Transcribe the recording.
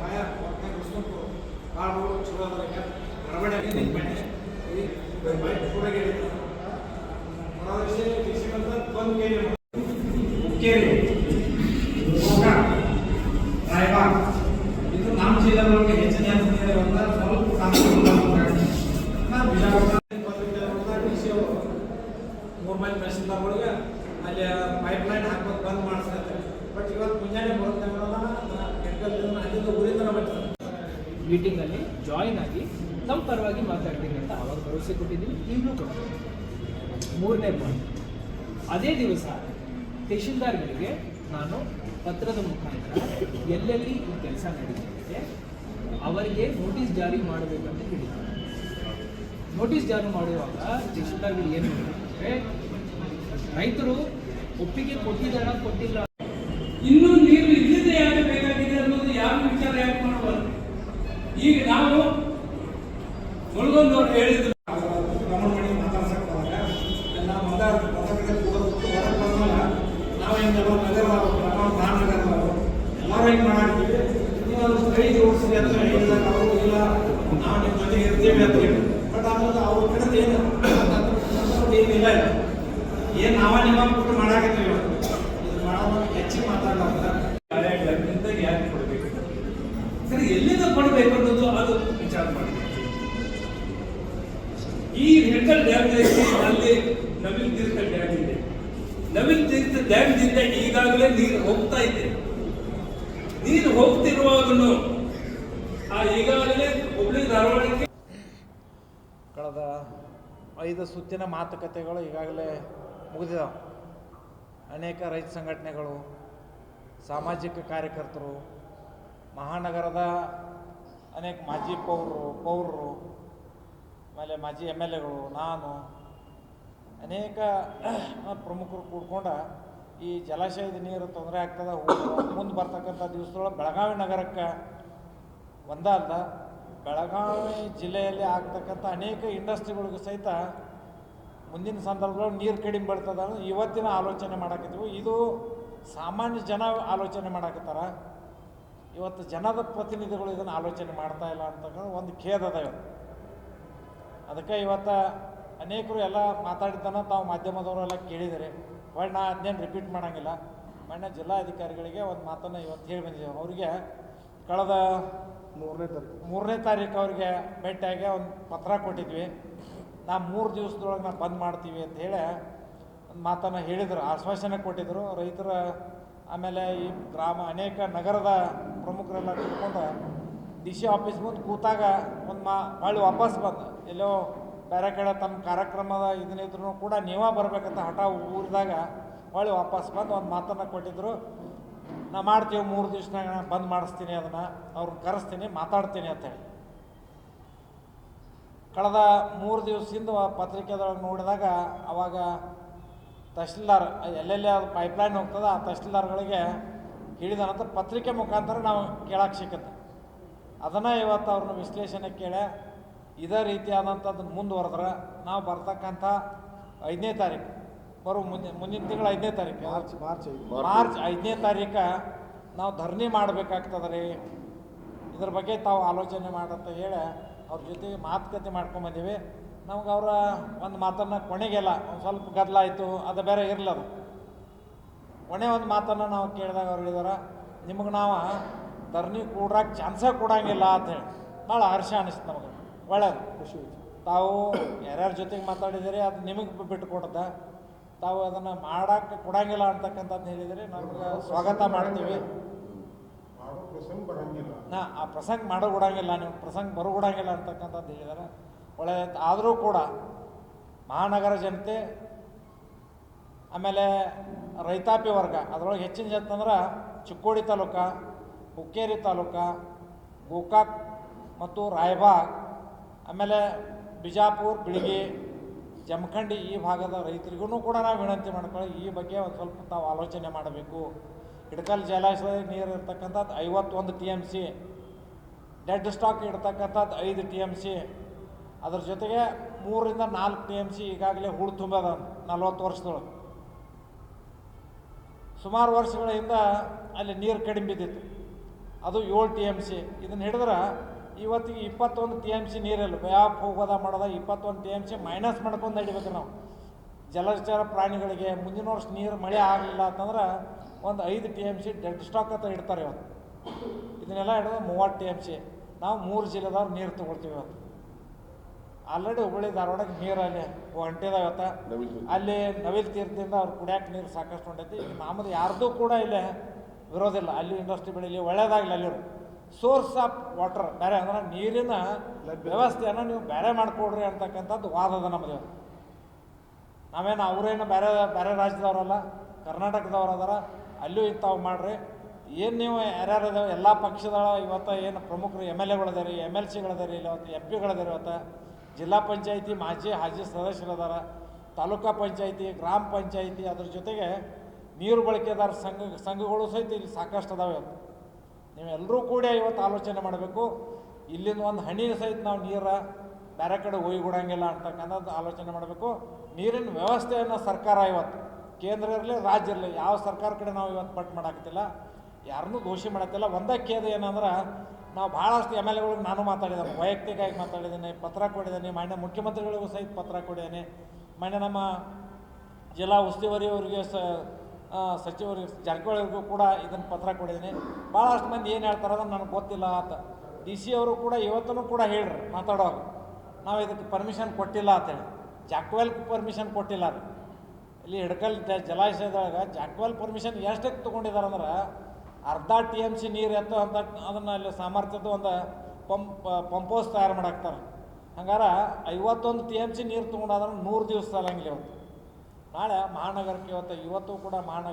ಭಯ ಕಾಳು ಚಲೋ ಅದ್ರ ಗಡಬಡಿ ಆಗಿದೆ ಮನೆ ಈ ಬೈಕ್ ಕೂಡ ಬಂದು ಕೇಳಿ ಗೋಕಾಕ್ ರಾಯಬಾಗ್ ಇದು ನಮ್ಮ ಜಿಲ್ಲೆದೊಳಗೆ ಹೆಚ್ಚಿನ ಜನಸಂಖ್ಯೆ ಇರೋದ್ರಿಂದ ಸ್ವಲ್ಪ ಮೂರು ಮೈಲ್ ತಹಸೀಲ್ದಾರ್ಗಳಿಗೆ ಅಲ್ಲಿ ಪೈಪ್ ಲೈನ್ ಹಾಕೋದು ಬಂದ್ ಮಾಡಿಸ್ತಾರೆ ಬಟ್ ಇವತ್ತು ಮುಂಜಾನೆ ಬರುತ್ತೆ ಅಲ್ಲಿಂದ ಊರಿಂದ ಬರ್ತಾರೆ ಮೀಟಿಂಗಲ್ಲಿ ಜಾಯಿನ್ ಆಗಿ ನಮ್ಮ ಪರವಾಗಿ ಮಾತಾಡ್ತೀನಿ ಅಂತ ಅವಾಗ ಭರವಸೆ ಕೊಟ್ಟಿದ್ದೀವಿ ಈಗಲೂ ಕೊಡ್ತೀವಿ ಮೂರನೇ ಪಾಯಿಂಟ್ ಅದೇ ದಿವಸ ತಹಶೀಲ್ದಾರ್ಗಳಿಗೆ ನಾನು ಪತ್ರದ ಮುಖಾಂತರ ಎಲ್ಲೆಲ್ಲಿ ಈ ಕೆಲಸ ನಡೀತಿದೆ ಅವರಿಗೆ ನೋಟಿಸ್ ಜಾರಿ ಮಾಡಬೇಕಂತ ಹೇಳಿದ್ದಾರೆ ನೋಟಿಸ್ ಜಾರಿ ಮಾಡುವಾಗ ತಹಶೀಲ್ದಾರ್ಗಳು ಏನು ಅಂದರೆ ರೈತರು ಒಪ್ಪಿಗೆ ಕೊಟ್ಟಿದ್ದಾರೆ ಕೊಟ್ಟಿಲ್ಲ? ಇನ್ನೂ ನೀರು ಇಲ್ಲದೆ ಯಾರು ಯಾವ ವಿಚಾರ ಯಾಕೆ ಮಾಡಬಾರ್ದು ಈಗ ನಾವು ಮುಳುಗೊಂದವ್ರು ಹೇಳಿದ್ರು ಏನ್ ನಾವು ನಮ್ಮ ಕೊಟ್ಟು ಮಾಡಾಕತ್ತೀವಿ ಹೆಚ್ಚಿಗೆ ಕೊಡಬೇಕು ಸರಿ ಎಲ್ಲಿಂದ ಕೊಡಬೇಕು ಅನ್ನೋದು ಅದು ವಿಚಾರ ಮಾಡಿ ಈ ಹೆಂಡಲ್ ಡ್ಯಾಮ್ ಅಲ್ಲಿ ನವಿಲ್ ತೀರ್ಥ ಡ್ಯಾಮ್ ಇದೆ. ನವಿಲ್ ತೀರ್ಥ ಡ್ಯಾಮ್ದಿಂದ ಈಗಾಗಲೇ ನೀರು ಹೋಗ್ತಾ ಇದೆ. ನೀರು ಹೋಗ್ತಿರುವಾಗಲೂ ಆ ಈಗಾಗಲೇ ಹುಬ್ಳಿ ಧಾರವಾಡಕ್ಕೆ ಕಳೆದ ಐದು ಸುತ್ತಿನ ಮಾತುಕತೆಗಳು ಈಗಾಗಲೇ ಮುಗಿದಿದ್ದಾವೆ ಅನೇಕ ರೈತ ಸಂಘಟನೆಗಳು, ಸಾಮಾಜಿಕ ಕಾರ್ಯಕರ್ತರು ಮಹಾನಗರದ ಅನೇಕ ಮಾಜಿ ಪೌರರು ಪೌರರು, ಆಮೇಲೆ ಮಾಜಿ ಎಂ ಎಲ್ ಎಗಳು, ನಾನು, ಅನೇಕ ಪ್ರಮುಖರು ಕೂಡ್ಕೊಂಡು ಈ ಜಲಾಶಯದ ನೀರು ತೊಂದರೆ ಆಗ್ತದೆ ಮುಂದೆ ಬರ್ತಕ್ಕಂಥ ದಿವಸದೊಳಗೆ ಬೆಳಗಾವಿ ನಗರಕ್ಕೆ ಒಂದ ಅಲ್ಲ ಬೆಳಗಾವಿ ಜಿಲ್ಲೆಯಲ್ಲಿ ಆಗ್ತಕ್ಕಂಥ ಅನೇಕ ಇಂಡಸ್ಟ್ರಿಗಳಿಗೂ ಸಹಿತ ಮುಂದಿನ ಸಂದರ್ಭದಲ್ಲಿ ನೀರು ಕಡಿಮೆ ಬೀಳ್ತದ ಇವತ್ತಿನ ಆಲೋಚನೆ ಮಾಡಾಕತ್ತೀವಿ. ಇದು ಸಾಮಾನ್ಯ ಜನ ಆಲೋಚನೆ ಮಾಡಾಕತ್ತಾರ. ಇವತ್ತು ಜನದ ಪ್ರತಿನಿಧಿಗಳು ಇದನ್ನು ಆಲೋಚನೆ ಮಾಡ್ತಾ ಇಲ್ಲ ಅಂತಕ್ಕಂಥ ಒಂದು ಖೇದ ಅದ ಇವತ್ತು. ಅದಕ್ಕೆ ಇವತ್ತು ಅನೇಕರು ಎಲ್ಲ ಮಾತಾಡಿದ್ದನ್ನು ತಾವು ಮಾಧ್ಯಮದವರು ಎಲ್ಲ ಕೇಳಿದರೆ. ಒಳ್ಳೆ ನಾ ಅದನ್ನೇನು ರಿಪೀಟ್ ಮಾಡೋಂಗಿಲ್ಲ ಮಣ್ಣ ಜಿಲ್ಲಾಧಿಕಾರಿಗಳಿಗೆ ಒಂದು ಮಾತನ್ನು ಇವತ್ತು ಹೇಳಿ ಬಂದಿದ್ದೇವೆ. ಅವರಿಗೆ ಕಳೆದ ಮೂರನೇ ತಾರೀಕು. ಮೂರನೇ ತಾರೀಕು ಅವ್ರಿಗೆ ಭೇಟಿಯಾಗಿ ಒಂದು ಪತ್ರ ಕೊಟ್ಟಿದ್ವಿ. ನಾ ಮೂರು ದಿವಸದೊಳಗೆ ನಾವು ಬಂದ್ ಮಾಡ್ತೀವಿ ಅಂತ ಹೇಳಿ ಒಂದು ಮಾತನ್ನು ಹೇಳಿದರು. ಆಶ್ವಾಸನೆ ಕೊಟ್ಟಿದ್ದರು ರೈತರ ಆಮೇಲೆ ಈ ಗ್ರಾಮ ಅನೇಕ ನಗರದ ಪ್ರಮುಖರೆಲ್ಲ ತಿಳ್ಕೊಂಡು ಡಿ ಸಿ ಆಫೀಸ್ ಮುಂದೆ ಕೂತಾಗ ಒಂದು ಮಾ ಹೊಳ್ಳಿ ವಾಪಸ್ ಬಂದು. ಎಲ್ಲೋ ಬೇರೆ ಕಡೆ ತಮ್ಮ ಕಾರ್ಯಕ್ರಮದ ಇದನ್ನಿದ್ರು ಕೂಡ ನೀವೇ ಬರಬೇಕಂತ ಹಠ ಊರಿದಾಗ ಹೊಳ್ಳಿ ವಾಪಸ್ ಬಂದು ಒಂದು ಮಾತನ್ನು ಕೊಟ್ಟಿದ್ದರು ನಾ ಮಾಡ್ತೀವಿ ಮೂರು ದಿವ್ಸನಾಗ ನಾನು ಬಂದ್ ಮಾಡಿಸ್ತೀನಿ ಅದನ್ನು ಅವ್ರನ್ನ ಕರೆಸ್ತೀನಿ, ಮಾತಾಡ್ತೀನಿ ಅಂತೇಳಿ ಕಳೆದ ಮೂರು ದಿವಸದಿಂದ ಪತ್ರಿಕೆದೊಳಗೆ ನೋಡಿದಾಗ ಅವಾಗ ತಹಶೀಲ್ದಾರ್ ಎಲ್ಲೆಲ್ಲಿ ಅದು ಪೈಪ್ಲೈನ್ ಹೋಗ್ತದೆ ಆ ತಹಶೀಲ್ದಾರ್ಗಳಿಗೆ ಹೇಳಿದ ನಂತರ ಪತ್ರಿಕೆ ಮುಖಾಂತರ ನಾವು ಕೇಳಕ್ಕೆ ಸಿಕ್ಕತ್ತೆ. ಅದನ್ನು ಇವತ್ತು ಅವ್ರನ್ನ ವಿಶ್ಲೇಷಣೆ ಕೇಳಿ ಇದೇ ರೀತಿಯಾದಂಥದ್ದು ಮುಂದುವರೆದ್ರೆ ನಾವು ಬರ್ತಕ್ಕಂಥ ಐದನೇ ತಾರೀಕು ಬರೋ ಮುಂದೆ ಮುಂದಿನ ತಿಂಗಳು ಐದನೇ ತಾರೀಕು. ಮಾರ್ಚ್ ಮಾರ್ಚ್ ಮಾರ್ಚ್ ಐದನೇ ತಾರೀಕು ನಾವು ಧರಣಿ ಮಾಡಬೇಕಾಗ್ತದೆ ರೀ. ಇದ್ರ ಬಗ್ಗೆ ತಾವು ಆಲೋಚನೆ ಮಾಡಂತ ಹೇಳಿ ಅವ್ರ ಜೊತೆಗೆ ಮಾತುಕತೆ ಮಾಡ್ಕೊಂಬಂದೀವಿ ನಮ್ಗೆ ಅವರ ಒಂದು ಮಾತನ್ನು ಕೊನೆಗೆಲ್ಲ ಒಂದು ಸ್ವಲ್ಪ ಗದ್ದಲ ಆಯಿತು ಅದು ಬೇರೆ ಇರಲದು ಕೊನೆ ಒಂದು ಮಾತನ್ನು ನಾವು ಕೇಳಿದಾಗ ಅವ್ರು ಹೇಳಿದಾರೆ ನಿಮಗೆ ನಾವು ಧರಣಿ ಕೂಡಕ್ಕೆ ಚಾನ್ಸೇ ಕೊಡಂಗಿಲ್ಲ ಅಂತ ಹೇಳಿ. ಭಾಳ ಹರ್ಷ ಅನಿಸ್ತು ನಮಗೆ. ಒಳ್ಳೆಯದು ಖುಷಿ ತಾವು ಯಾರ್ಯಾರ ಜೊತೆಗೆ ಮಾತಾಡಿದಿರಿ ಅದು ನಿಮಗೆ ಬಿಟ್ಟು ಕೊಡ್ದ ತಾವು ಅದನ್ನು ಮಾಡೋಕ್ಕೆ ಕೊಡಂಗಿಲ್ಲ ಅಂತಕ್ಕಂಥದ್ದು ಹೇಳಿದರೆ ನಮಗೆ ಸ್ವಾಗತ ಮಾಡ್ತೀವಿ. ಮಾಡೋ ಪ್ರಸಂಗ ಬರಂಗಿಲ್ಲ. ನಾ ಆ ಪ್ರಸಂಗ ಮಾಡೋ ಕೊಡಂಗಿಲ್ಲ ನೀವು ಪ್ರಸಂಗ ಬರೋ ಕೊಡಂಗಿಲ್ಲ ಅಂತಕ್ಕಂಥದ್ದು ಹೇಳಿದ್ದಾರೆ ಒಳ್ಳೆ ಆದರೂ ಕೂಡ ಮಹಾನಗರ ಜನತೆ, ಆಮೇಲೆ ರೈತಾಪಿ ವರ್ಗ, ಅದರೊಳಗೆ ಹೆಚ್ಚಿನ ಜನ ಅಂದ್ರೆ ಚಿಕ್ಕೋಡಿ ತಾಲೂಕು, ಹುಕ್ಕೇರಿ ತಾಲೂಕು, ಗೋಕಾಕ್ ಮತ್ತು ರಾಯಬಾಗ್, ಆಮೇಲೆ ಬಿಜಾಪುರ್, ಬಿಳಿಗಿ, ಜಮಖಂಡಿ ಈ ಭಾಗದ ರೈತರಿಗೂ ಕೂಡ ನಾವು ವಿನಂತಿ ಮಾಡ್ಕೊಳ್ಳಿ, ಈ ಬಗ್ಗೆ ಒಂದು ಸ್ವಲ್ಪ ತಾವು ಆಲೋಚನೆ ಮಾಡಬೇಕು. ಹಿಡ್ಕಲ್ ಜಲಾಶಯದ ನೀರು ಇರ್ತಕ್ಕಂಥದ್ದು ಐವತ್ತೊಂದು T M C dead stock ಇಡ್ತಕ್ಕಂಥದ್ದು ಐದು ಟಿ ಎಂ ಸಿ ಅದ್ರ ಜೊತೆಗೆ ಮೂರರಿಂದ ನಾಲ್ಕು ಟಿ ಎಂ ಸಿ ಈಗಾಗಲೇ ಹೂಳು ತುಂಬದ ನಲ್ವತ್ತು ವರ್ಷದೊಳಗೆ. ಸುಮಾರು ವರ್ಷಗಳ ಹಿಂದ ಅಲ್ಲಿ ನೀರು ಕಡಿಮೆ ಬಿದ್ದಿತ್ತು. ಅದು ಏಳು ಟಿ ಎಂ ಸಿ. ಇದನ್ನು ಹಿಡಿದ್ರೆ ಇವತ್ತಿಗೆ ಇಪ್ಪತ್ತೊಂದು ಟಿ ಎಂ ಸಿ ನೀರಿಲ್ಲ ವ್ಯಾಪ್ ಹೋಗೋದ ಮಾಡೋದ ಇಪ್ಪತ್ತೊಂದು ಟಿ ಎಂ ಸಿ ಮೈನಸ್ ಮಾಡ್ಕೊಂಡು ನಡಿಬೇಕು ನಾವು. ಜಲಚರ ಪ್ರಾಣಿಗಳಿಗೆ ಮುಂದಿನ ವರ್ಷ ನೀರು ಮಳೆ ಆಗಲಿಲ್ಲ ಅಂತಂದ್ರೆ ಒಂದು ಐದು T M C dead stock ಅಂತ ಇಡ್ತಾರೆ ಇವತ್ತು. ಇದನ್ನೆಲ್ಲ ಹಿಡಿದ್ರೆ ಮೂವತ್ತು ಟಿ ಎಂ ಸಿ. ನಾವು ಮೂರು ಜಿಲ್ಲೆದವ್ರು ನೀರು ತೊಗೊಳ್ತೀವಿ ಇವತ್ತು. ಆಲ್ರೆಡಿ ಹುಬ್ಬಳ್ಳಿ ಧಾರವಾಡಕ್ಕೆ ನೀರು ಅಲ್ಲಿ ಹೊಂಟಿದಾಗತ್ತ ಅಲ್ಲಿ ನವಿಲ್ ತೀರ್ಥದಿಂದ ಅವ್ರು ಕುಡಿಯಕ್ಕೆ ನೀರು ಸಾಕಷ್ಟು ಹೊಂಟೈತಿ. ನಮ್ಮದು ಯಾರ್ದು ಕೂಡ ಇಲ್ಲಿ ವಿರೋಧಿಲ್ಲ ಅಲ್ಲಿ ಇಂಡಸ್ಟ್ರಿ ಬೆಳೀಲಿ ಒಳ್ಳೇದಾಗಲಿ ಅಲ್ಲಿ ಸೋರ್ಸ್ ಆಫ್ ವಾಟರ್ ಬೇರೆ ಅಂದ್ರೆ ನೀರಿನ ವ್ಯವಸ್ಥೆಯನ್ನು ನೀವು ಬೇರೆ ಮಾಡಿಕೊಡ್ರಿ ಅಂತಕ್ಕಂಥದ್ದು ವಾದದ ನಮ್ಮದು ಇವತ್ತು. ನಾವೇನು ಅವರೇನು ಬೇರೆ ಬೇರೆ ರಾಜ್ಯದವರಲ್ಲ ಕರ್ನಾಟಕದವ್ರು ಅದಾರ ಅಲ್ಲೂ ಇಂಥವು ಮಾಡ್ರಿ. ಏನು ನೀವು ಯಾರ್ಯಾರು ಇದಾವೆ ಎಲ್ಲ ಪಕ್ಷದ ಇವತ್ತು ಏನು ಪ್ರಮುಖರು ಎಂ ಎಲ್ ಎಗಳಿದಾರೆ ಎಂ ಎಲ್ ಸಿಗಳಿದಾರೆ ಇವತ್ತು ಎಂ ಪಿಗಳಿದಾರೆ ಇವತ್ತು. ಜಿಲ್ಲಾ ಪಂಚಾಯಿತಿ ಮಾಜಿ ಹಾಜಿ ಸದಸ್ಯರದಾರ, ತಾಲೂಕಾ ಪಂಚಾಯಿತಿ, ಗ್ರಾಮ ಪಂಚಾಯಿತಿ, ಅದ್ರ ಜೊತೆಗೆ ನೀರು ಬಳಕೆದಾರ ಸಂಘ, ಸಂಘಗಳು ಸಹಿತ ಇಲ್ಲಿ ಸಾಕಷ್ಟು ಅದಾವೆ ಇವತ್ತು ನೀವೆಲ್ಲರೂ ಕೂಡ ಇವತ್ತು ಆಲೋಚನೆ ಮಾಡಬೇಕು. ಇಲ್ಲಿಂದ ಒಂದು ಹಣ್ಣಿನ ಸಹಿತ ನಾವು ನೀರ ಬೇರೆ ಕಡೆ ಹೋಗಿಬಿಡೋಂಗಿಲ್ಲ ಅಂತಕ್ಕಂಥದ್ದು ಆಲೋಚನೆ ಮಾಡಬೇಕು. ನೀರಿನ ವ್ಯವಸ್ಥೆಯನ್ನು ಸರ್ಕಾರ ಇವತ್ತು, ಕೇಂದ್ರ ಇರಲಿ, ರಾಜ್ಯ ಇರಲಿ, ಯಾವ ಸರ್ಕಾರ ಕಡೆ ನಾವು ಇವತ್ತು ಪಟ್ಟು ಮಾಡಾಕತ್ತಿಲ್ಲ, ಯಾರನ್ನೂ ದೋಷಿ ಮಾಡತ್ತಿಲ್ಲ ಒಂದಕ್ಕೆ ಅದು ಏನಂದ್ರೆ ನಾವು ಭಾಳಷ್ಟು ಎಂ ಎಲ್ ಎಗಳಿಗೆ ನಾನು ಮಾತಾಡಿದ್ದೇನೆ, ವೈಯಕ್ತಿಕವಾಗಿ ಮಾತಾಡಿದ್ದೇನೆ, ಪತ್ರ ಕೊಟ್ಟಿದ್ದೇನೆ, ಮಾನ್ಯ ಮುಖ್ಯಮಂತ್ರಿಗಳಿಗೂ ಸಹಿತ ಪತ್ರ ಕೊಟ್ಟಿದ್ದೇನೆ. ಮಾನ್ಯ ನಮ್ಮ ಜಿಲ್ಲಾ ಉಸ್ತುವಾರಿ ಅವರಿಗೆ ಸ ಸಚಿವರಿಗೆ ಜಾರಕಿಹೊಳಿಗೂ ಕೂಡ ಇದನ್ನು ಪತ್ರ ಕೊಟ್ಟಿದ್ದೀನಿ. ಭಾಳಷ್ಟು ಮಂದಿ ಏನು ಹೇಳ್ತಾರೆ ಅದನ್ನು ನನಗೆ ಗೊತ್ತಿಲ್ಲ ಅಂತ. ಡಿ ಸಿ ಅವರು ಕೂಡ ಇವತ್ತೂ ಕೂಡ ಹೇಳ್ರಿ, ಮಾತಾಡೋವಾಗ. ನಾವು ಇದಕ್ಕೆ ಪರ್ಮಿಷನ್ ಕೊಟ್ಟಿಲ್ಲ ಅಂತೇಳಿ ಜಾಕ್ವೆಲ್ ಪರ್ಮಿಷನ್ ಕೊಟ್ಟಿಲ್ಲ ರೀ ಇಲ್ಲಿ ಹಿಡ್ಕಲ್ ಜಲಾಶಯದೊಳಗೆ ಜಾಕ್ವೆಲ್ ಪರ್ಮಿಷನ್ ಎಷ್ಟಕ್ಕೆ ತೊಗೊಂಡಿದ್ದಾರೆ ಅಂದ್ರೆ ಅರ್ಧ ಟಿ ಎಂ ಸಿ ನೀರು ಎತ್ತು ಅಂತ ಅದನ್ನು ಅಲ್ಲಿ ಸಾಮರ್ಥ್ಯದ ಒಂದು ಪಂಪ್ ಪಂಪೋಸ್ ತಯಾರು ಮಾಡಾಕ್ತಾರೆ. ಹಂಗಾರೆ ಐವತ್ತೊಂದು ಟಿ ಎಂ ಸಿ ನೀರು ತೊಗೊಂಡಾದ್ರೆ ನೂರು ದಿವಸ ಅಲ್ಲಂಗಿಲ್ಲ ಇವತ್ತು. ನಾಳೆ ಮಹಾನಗರಕ್ಕೆ ಇವತ್ತು ಇವತ್ತು ಕೂಡ ಮಹಾನಗರ